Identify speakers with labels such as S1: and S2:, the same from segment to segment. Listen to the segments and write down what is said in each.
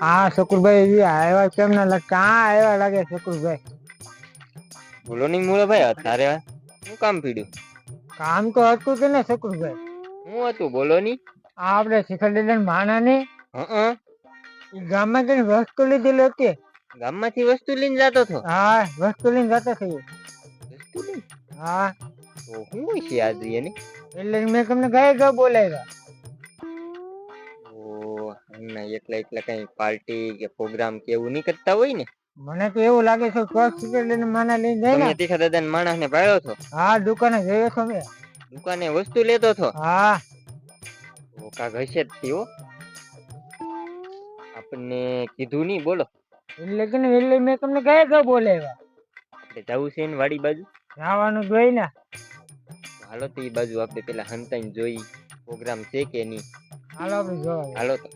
S1: હા શકુરભાઈ આવ્યા કેમ ના લાગે? ક્યાં આવ્યા લાગે શકુરભાઈ?
S2: બોલો નહીં મૂળો ભાઈ અત્યારે શું કામ પીડ્યું?
S1: કામ તો હતું કે ને શકુરભાઈ?
S2: હું હતું બોલો
S1: આ આપણે શિખર દાદા માના ને
S2: હા.
S1: ગામમાં કઈ વસ્તુ લીધેલી હતી.
S2: ગામમાંથી વસ્તુ લઈને જતો હતો?
S1: હા વસ્તુ લઈને જતો થઈ
S2: વસ્તુ લઈને?
S1: હા.
S2: તો હું છે આજ એની?
S1: એટલે મેં તમને ગયા ગયા બોલાવ્યા.
S2: એમના એકલા એકલા કઈ પાર્ટી કે પ્રોગ્રામ કે એવું નહીં કરતા હોય ને?
S1: મને તો એવું લાગે છે શિખર દાદા માણા લઈને જાય ને.
S2: તીખા દાદા માણસ ને પાડ્યો છો?
S1: હા દુકાને જયો છો મેં
S2: દુકાને વસ્તુ લેતો છો?
S1: હા.
S2: ઓકા કાક જ થયો આપણને કીધું નહીં બોલો.
S1: એટલે કે ને એટલે મેં તમને ગયા ગયા બોલાવ્યા?
S2: એટલે જવું છે ને વાડી બાજુ?
S1: જવાનું જોઈ ને.
S2: હાલો તો એ બાજુ આપણે પેલા હંતાઈને જોઈ. પ્રોગ્રામ છે કે નહીં?
S1: હાલો આપણે જોવા
S2: હાલો તો.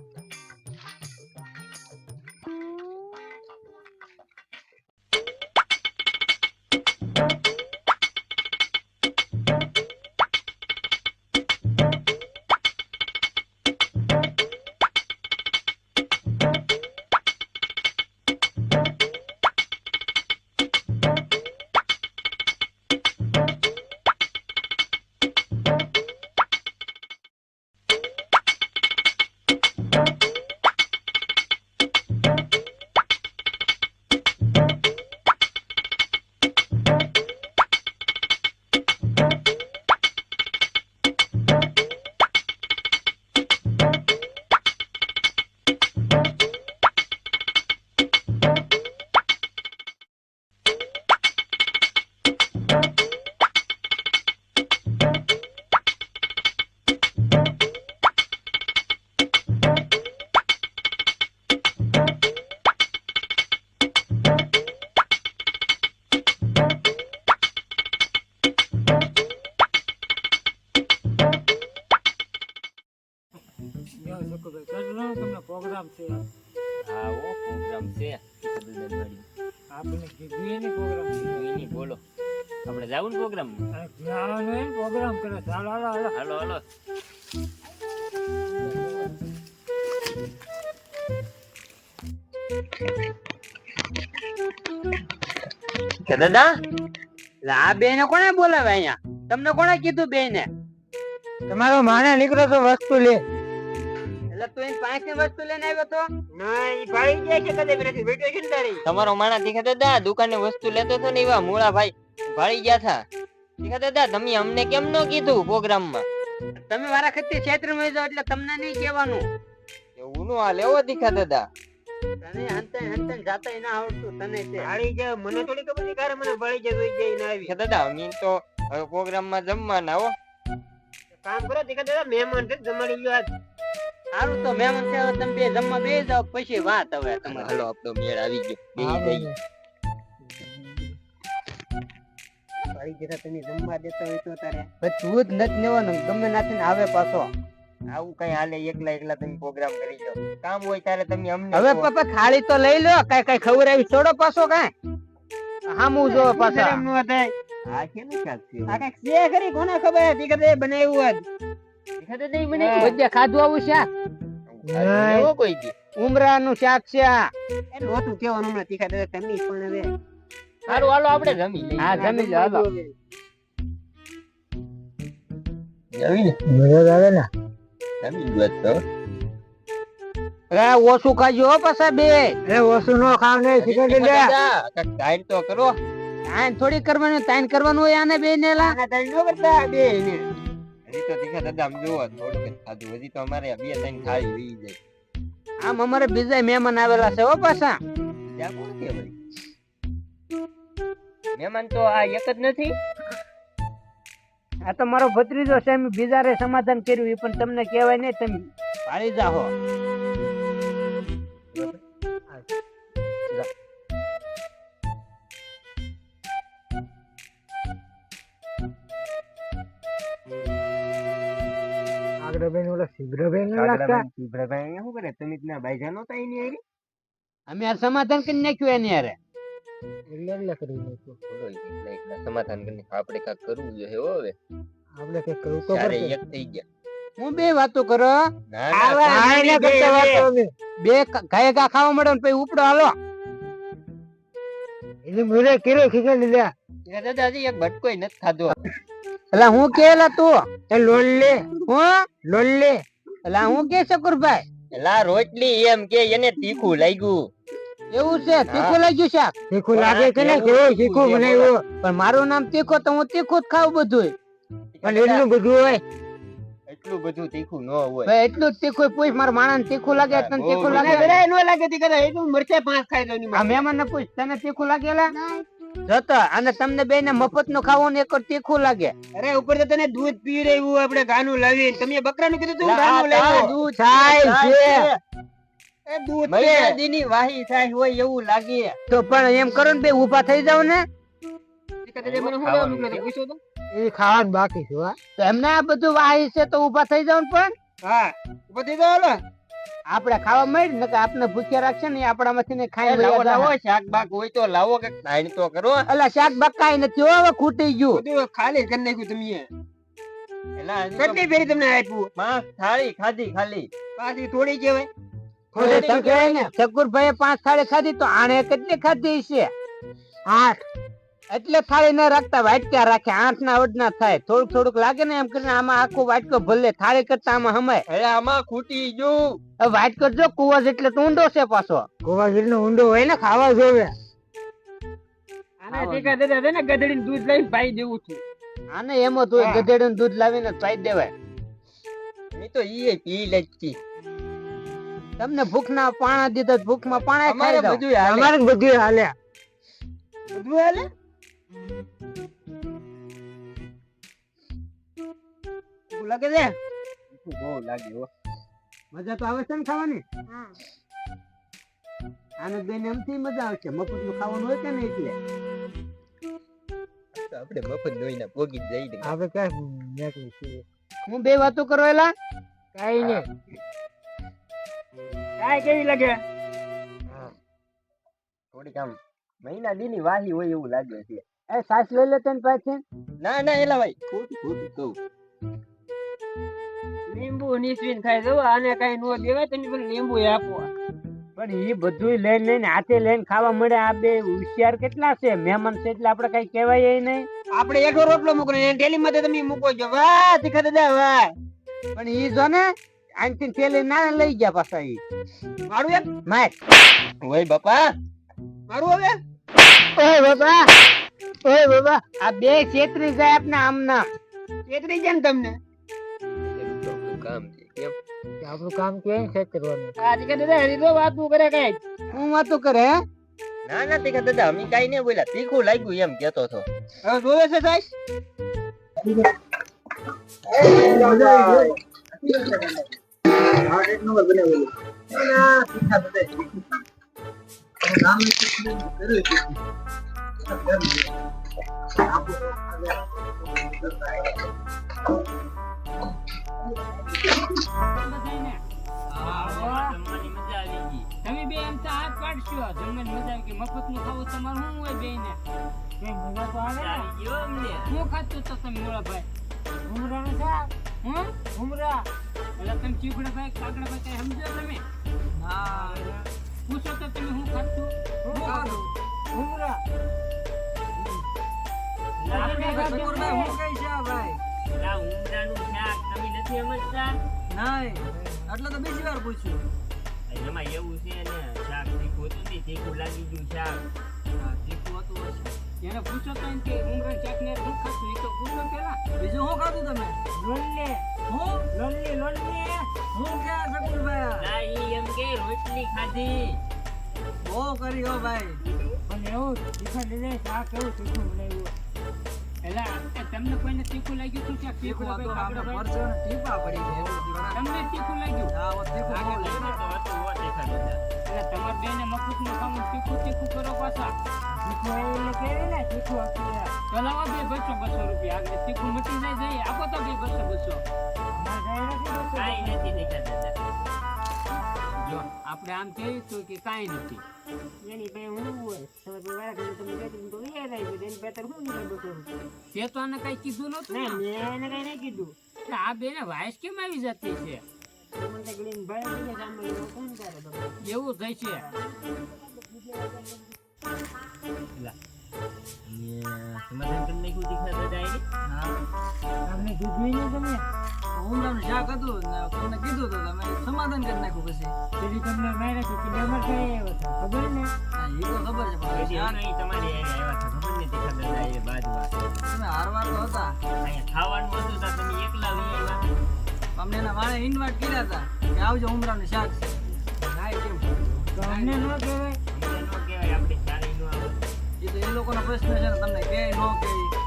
S1: છે.
S2: આવો પ્રોગ્રામ છે.
S1: આપણે કીધું એની પ્રોગ્રામ છે.
S2: બોલો. આપણે જાવું ને પ્રોગ્રામ
S1: જવાનું એને પ્રોગ્રામ કરે ચાલો હાલો હાલો
S2: હાલો. હાલો દાદા
S3: આ બેને કોને બોલાવે અહીંયા? તમને કોને કીધું બે ને
S1: તમારો માને નીકળો તો વસ્તુ લે.
S3: એટલે તું એની પાંચ વસ્તુ લઈને આવ્યો તો? ના ઈ ભાઈ જાય છે કદે બેઠી બેઠો છે ને તારી?
S2: તમારો માણા તીખા દાદા દુકાને વસ્તુ લેતો હતો ને એવા મૂળા ભાઈ ભાળી ગયા થા. તીખા દાદા તમે અમને કેમ ન કીધું પ્રોગ્રામમાં
S3: તમે મારા ખત્તે ક્ષેત્રમાં જાઓ એટલે તમને નહીં કહેવાનું.
S2: એવું નો હાલે હો તીખા દાદા
S3: તને હંતે હંતે જાતા ના આવડતું તને તે. હાળી જાય મને થોડી ખબર કારે મને ભાળી જાય જોઈ જાય ના આવી.
S2: દાદા તો જમવાના હો.
S3: કામ કરો તીખા દાદા મહેમાન છે જમાડી લ્યો આજ. સારું તો મહેમાન છે હવે તમે બે જમવા બે જાઓ પછી વાત હવે તમારે.
S2: હાલો આપણો મેળ આવી ગયો. બે જઈએ
S3: ભાઈ જરા તમે જમવા દેતા હોય તો તારે. તું જ નથી લેવાનું ગમે નાથી ને આવે પાછો.
S2: આવું કઈ હાલે એકલા એકલા તમે પ્રોગ્રામ કરી દો કામ હોય ત્યારે તમે અમને
S3: હવે. પપ્પા ખાલી તો લઈ લો કઈ કઈ ખબર આવી છોડો પાછો કઈ. હામું જો પાછા.
S2: આ કેનું શાક છે
S3: આ કંઈક છે ખરી કોને ખબર? હતી કે બનાવ્યું
S2: તીખા દાદા ઈ મને
S3: બધે ખાધું આવું શાક?
S2: ખાધું કોઈ દી?
S3: ઉમરા શાક છે આ. એ નહોતું કેવાનું હમણાં તીખા દાદા તમે પણ હવે
S2: સારું હાલો આપણે જમી લઈએ.
S3: હા જમી લો હાલો.
S2: જમી ને.
S1: મજા આવે ને.
S2: જમી લો તો.
S3: એ ઓછું ખાજો હો પાછા બે.
S1: એ વસ્તુ નો ખાવ નહીં દાદા
S2: તો કરો.
S3: તાન થોડી કરવાનું તાન કરવાનું હોય આને બે ને લા તાન નો કરતા બે ને
S2: હજી તો તીખા દાદા આમ જુઓ થોડુંક ખાધું હજી તો અમારે બે ત્રણ થાળી રહી જાય
S3: આમ અમારે બીજા મહેમાન આવેલા છે હો પાછા.
S2: ત્યાં કોણ કે વળી મહેમાન તો આ એક જ નથી.
S3: આ તો મારો ભત્રીજો છે એમ બીજા રે સમાધાન કર્યું એ પણ તમને કહેવાય નહીં તમે. પાડી જાહો.
S1: આગળ ઓલા શિબરાભાઈ લાગતા.
S2: ભાઈ શું કરે? તમે ના ભાઈજાન નહોતા એની હારે?
S3: અમે આ સમાધાન કરી નાખ્યું એની હારે.
S1: એટલે એટલે કરી નાખ્યું.
S2: બોલો એકલા એકલા સમાધાન કરીને આપણે કાંઈક કરવું જોઈએ હવે.
S1: આપણે કઈ કરવું તો પડશે.
S2: એક થઈ ગયા.
S3: હું બે વાતો કરો. બે ગાય ગા ખાવા મળે ને પછી ઉપડો હાલો.
S1: એટલે મુરે કિલો ખીચડી લીધા
S2: દાદાજી એક બટકોય નથી ખાધો.
S3: એટલે હું કે તું?
S1: એ લોલ
S3: હું?
S1: લોલ
S3: એટલે હું કે શકુરભાઈ?
S2: એલા રોટલી એમ કે એને તીખું લાગ્યું.
S3: એવું છે? તીખું લાગ્યું શાક
S1: તીખું લાગે કે ને કેવું તીખું બનાવ્યું?
S3: પણ મારું નામ તીખો તો હું તીખું જ ખાવ બધું
S1: પણ એટલું બધું હોય.
S2: એટલું બધું તીખું ન હોય.
S3: ભાઈ એટલું તીખું પૂછ મારા માણસ તીખું લાગે તને તીખું લાગે?
S2: ન લાગે તી કદાચ એટલું તો મરચા પાંચ ખાઈ દઉં
S3: આ મહેમાન ને પૂછ તને તીખું લાગેલા? જતો અને તમને બે ને મફતનું ખાવું એક તીખું લાગે.
S2: અરે ઉપર તો તને દૂધ પી રહ્યું આપણે ગાનું લાવી તમે બકરાનું કીધું તું ગાનું લાવ્યો?
S3: દૂધ
S1: છાય છે.
S2: એ દૂધ છે દીની વાહી થાય હોય એવું લાગે.
S3: તો પણ એમ કરો ને બે ઊભા થઈ જાવ ને.
S1: એ ખાવાનું બાકી છે
S3: તો એમને આ બધું વાહી છે તો ઊભા થઈ જાવ ને પણ.
S2: હા
S3: આપણે ખાવા મળી ને આપને ભૂખ્યા રાખશે ને આપણામાંથી ને ખાઈ
S2: લાવો
S3: લાવો
S2: શાક બાક હોય તો લાવો કે ખાઈ તો કરો
S3: અલા શાક કાઈ નથી હવે ખૂટી ગયું.
S2: બધું ખાલી કરી નાખ્યું તમે એલા કેટલી ફેરી તમને આપ્યું? પાંચ થાળી ખાધી ખાલી. પાછી થોડી કહેવાય.
S1: થોડી
S3: ને. પાંચ થાળી ખાધી તો આણે કેટલી ખાધી છે
S1: આઠ.
S3: એટલે થાળી ના રાખતા વાટક્યા રાખે આઠ ના અડ ના થાય. થોડુંક થોડુંક લાગે ને એમ કરીને આમાં આખું વાટકો ભલે થાળી કરતા આમાં હમાય.
S2: અરે આમાં ખૂટી ગયું.
S3: વાટકો જો કુવાસ એટલે તો ઊંડો છે પાછો.
S1: કુવાસ નો ઊંડો હોય ને ખાવા જોવે.
S2: આના ટીકા દાદા છે ને ગધડીને દૂધ લઈને પાઈ દેવું છું.
S3: આને એમ જ હોય
S1: હા.
S3: ગધેડું દૂધ લાવીને પાઈ દેવાય.
S2: મેં તો ઈ પી
S3: તમને ભૂખ ના પાણા દીધા ભૂખમાં પાણા ખાઈ જાવ
S2: બધું હાલે.
S1: અમારે બધું હાલે.
S2: બધું હાલે? શું લાગે છે? બહુ લાગે હો.
S3: મજા તો આવે છે ને ખાવાની? આનંદ બેન એમથી મજા આવશે મફતનું ખાવાનું હોય કે ને એટલે?
S2: તો આપણે મફત દોઈને પોગી જ જઈ
S1: નીકળી છીએ
S3: હું બે વાતો કરો એલા?
S1: કઈ નહીં.
S2: કાય કેવી લાગે? થોડીક આમ મહિના દી ની વાહી હોય એવું લાગે છે.
S3: એ સાસ લઈ લે તને પાછી?
S2: ના ના એલા ભાઈ ખોટી ખોટી કહું. લીંબુ નીસવીને ખાઈ જવો આને કઈ નો દેવાય તમે પણ લીંબુ આપો.
S3: પણ એ બધું લઈને લઈને હાથે લઈને ખાવા મળે આ બે હોશિયાર કેટલા છે? મહેમાન છે એટલે આપણે કઈ કહેવાય નહીં.
S2: આપણે એકલો રોટલો મૂકો ને ટેલી માં તમે મૂકો છો. વાહ તીખા દાદા વાહ.
S3: પણ ઈ જો ને આનથી ટેલી ના લઈ ગયા પાછા ઈ.
S2: મારું એક?
S3: માર.
S2: ઓય બાપા. મારું હવે?
S3: ઓય બાબા ઓય બાબા આ બે છેતરી જાય ના આમ નામ
S2: છેત્રી છે ને તમને? કામ છે કેમ
S1: આપણું કામ કેમ છે કરવાનું?
S2: આ કે દાદા હરી તો વાત કરે કઈ.
S3: હું વાતો કરે
S2: ના ના તીખા દાદા અમે કઈ નહીં બોલ્યા. તીખું લાગ્યું એમ કેતો હતો. હવે જોવે છે સાહેબ?
S4: તમે બે એમ તો હાથ પાડશો જમવાની મજા આવી કે મફતનું ખાવું તમારું શું હોય બે ને હું ખાતું હું એટલે તો
S3: બીજી વાર પૂછ્યું
S4: એમાં એવું છે ને શાક તીખું હતું ને તીખું લાગી ગયું કે ખાતું
S3: બીજું શું ખાધું તમે હું
S4: લોલ્લે
S3: હું ક્યાં શકુરભાઈ
S4: ના ઈ એમ કે રોટલી ખાધી
S3: બહુ કરી હો ભાઈ.
S4: પણ એવું તીખા લીધે શાક એવું તીખું બનાવ્યું? તમને કોઈને તીખું લાગ્યું શાક તીખું તમને તીખું લાગ્યું. એટલે તમારે બેને મફતનું ખાવું તીખું તીખું કરો પાછા. ને ચલાવો બે બસો બસો રૂપિયા. આગળ તીખું મટી જાય આપો તો બે બસો બસો. કાંઈ નથી દેખાતા. આપણે આમ કહ્યું તો કે કાંઈ નથી. એની પાસે હું હોય? તમે વાળા ઘરે તમે બેઠી તો એ રહી ગયું એની બેટર હું નહીં બસો તે તો આને કઈ કીધું નતું ને મેં એને કઈ નહીં કીધું. આ બે ને વાયસ કેમ આવી જતી છે?
S3: ભાઈ એવું કોણ કરે બાપા?
S4: એવું થઈ છે.
S2: સમાધાન તીખા દાદા
S1: તમને દૂધ નહીં તમે?
S5: ઊંડાનું શાક હતું ને તમને કીધું તો તમે સમાધાન કરી નાખ્યું પછી.
S1: તેથી તમને માર્યા છે કે ડમર કઈ આવ્યો હતો ખબર ને?
S5: એ તો ખબર છે પણ
S2: એડી નહીં તમારી હારે આવ્યા હતા ખબર ને તીખા દાદા એ બાજુમાં
S5: તમે હારવાર તો હતા.
S2: અહીંયા ખાવાનું હતું તો તમે એકલા વી આવ્યા
S5: અમને એના માણે ઇન્વાઇટ કર્યા હતા કે આવજો ઉમરાનું શાક. ના એ કેમ
S1: તો અમને ન કહેવાય.
S2: અમને નો કહેવાય આપણે ચાલી નો આવે.
S5: એ તો એ લોકોનો પ્રશ્ન છે ને તમને કે ન કે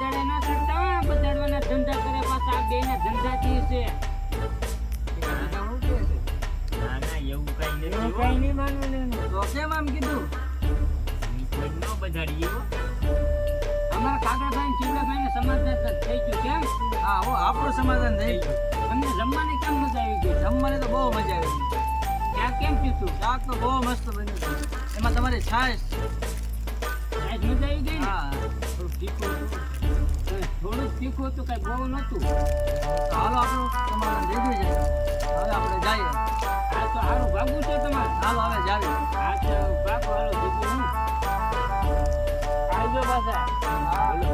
S4: આની વધારે ના કરતા હોય બજાડવાના ધંધા કરે પાછા આ બે ના ધંધાથી છે.
S2: ના ના એવું કઈ
S1: એવું કઈ નહીં માનવું
S5: તો કેમ આમ કીધું?
S2: નો બધાડીએ
S4: અમારા કાગળભાઈ ચીવડાભાઈ ને સમાધાન થઈ ગયું કેમ
S5: હા હો આપણું સમાધાન થઈ ગયું.
S4: તમને જમવાની કેમ મજા આવી ગઈ?
S5: જમવાની તો બહુ મજા આવી
S4: ત્યાં કેમ પીતું
S5: શાક તો બહુ મસ્ત બન્યું હતું એમાં તમારે છાશ.
S4: આજ મજા આવી ગઈ ને?
S5: હા.
S4: થોડુંક તીખું હતું થોડુંક કઈ બહુ નતું
S5: તો હાલો આપણું થઈ ગયું છે હવે આપણે જઈએ.
S4: આ તો સારું ભાગવું છે તમારે.
S5: હાલો હવે જાવી
S4: આ તો ભાગો હાલો બીજું હું. આવજો પાછા.
S5: હાલો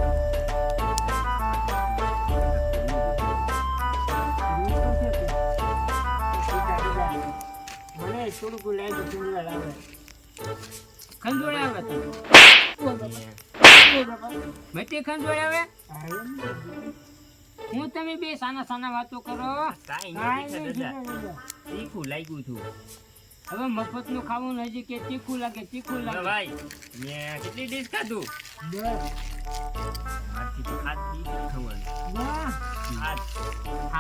S1: મને થોડુંક લાગ્યું ચૂંદડા લાગે.
S4: ખંજોળે આવે તો. મટી ખંજોળે આવે? તમે બે સાના સાના વાતો કરો.
S2: તીખા લાગ્યું છું
S4: હવે મફતનું ખાવું હજી કે તીખું લાગે તીખું લાગે.
S2: ભાઈ મેં કેટલી ડીશ ખાધું? મારથી તો ખાધી જ ખવાનું
S1: વાહ.
S2: આજ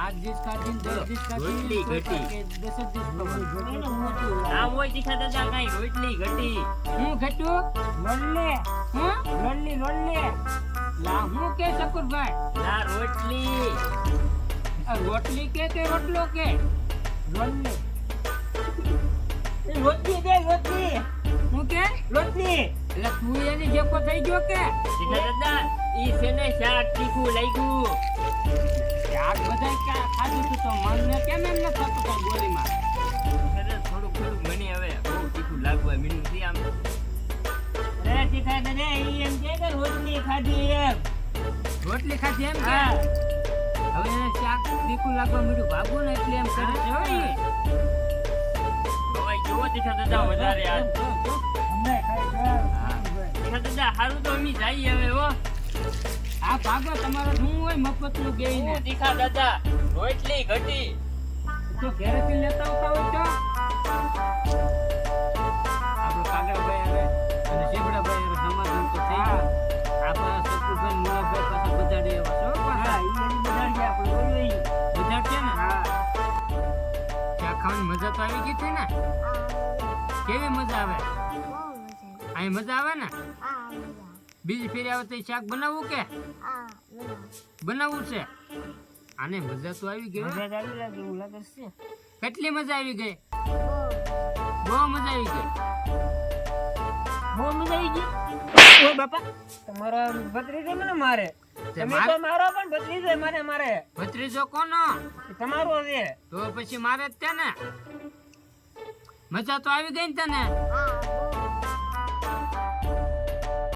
S4: આઠ દસ
S2: રોટલી
S4: કાઢી
S2: ઘટી.
S4: દસ જ દિવસ ખાવાનું.
S2: ના હોય તીખા દાદા કાંઈ રોટલી ઘટી.
S4: હું ઘટું?
S1: લોલ્લે
S4: હું
S1: લોલ્લી લોલ્લે
S4: લા હું કે શકુરભાઈ
S2: ના રોટલી
S4: આ રોટલી કે કે રોટલો કે
S1: લોલ્લે
S3: રોટલી દે રોટલી
S4: હું કે
S3: રોટલી
S4: એટલે તું એની જેકો થઈ ગયો કે
S2: તીખા દાદા ઈ છે ને શાક તીખું લાગ્યું
S4: આગ બધા કે ખાધું તું તો મનને કેમ એમ ન થતું કઈ ગોળીમાં?
S2: સરસ થોડુંક થોડુંક મને હવે બહુ તીખું લાગવા મીનું છે આમ
S3: રે ખાધે એમ કે કે રોટલી ખાધી એમ.
S4: રોટલી ખાધી એમ કે? હવે એને શાક તીખું લાગવા મળ્યું ભાગવું ને એટલે એમ કરે.
S2: હવે જોવો તીખા દાદા વધારે તીખા દાદા સારું તો અમે જઈએ હવે હો.
S4: આ ભાગો તમારો. શું હોય મફતનું બે ને
S2: તીખા દાદા? રોટલી ઘટી.
S4: ખાવાની મજા તો આવી ગઈ છે ને? કેવી મજા આવે? અહીં મજા આવે ને? બીજી ફેરી આવે તો શાક બનાવવું કે? બનાવવું છે? આને મજા તો આવી ગઈ
S3: મજા આવી લાગે એવું લાગે છે.
S4: કેટલી મજા આવી ગઈ? બહુ મજા આવી ગઈ.
S3: બહુ મજા આવી ગઈ? ઓય બાપા તમારો ભત્રીજો મને મારે? તમે તો મારો પણ ભત્રીજો મારે મારે.
S4: ભત્રીજો કોનો?
S3: તમારો છે.
S4: તો પછી મારે જ તે ને મજા તો આવી ગઈ ને તને?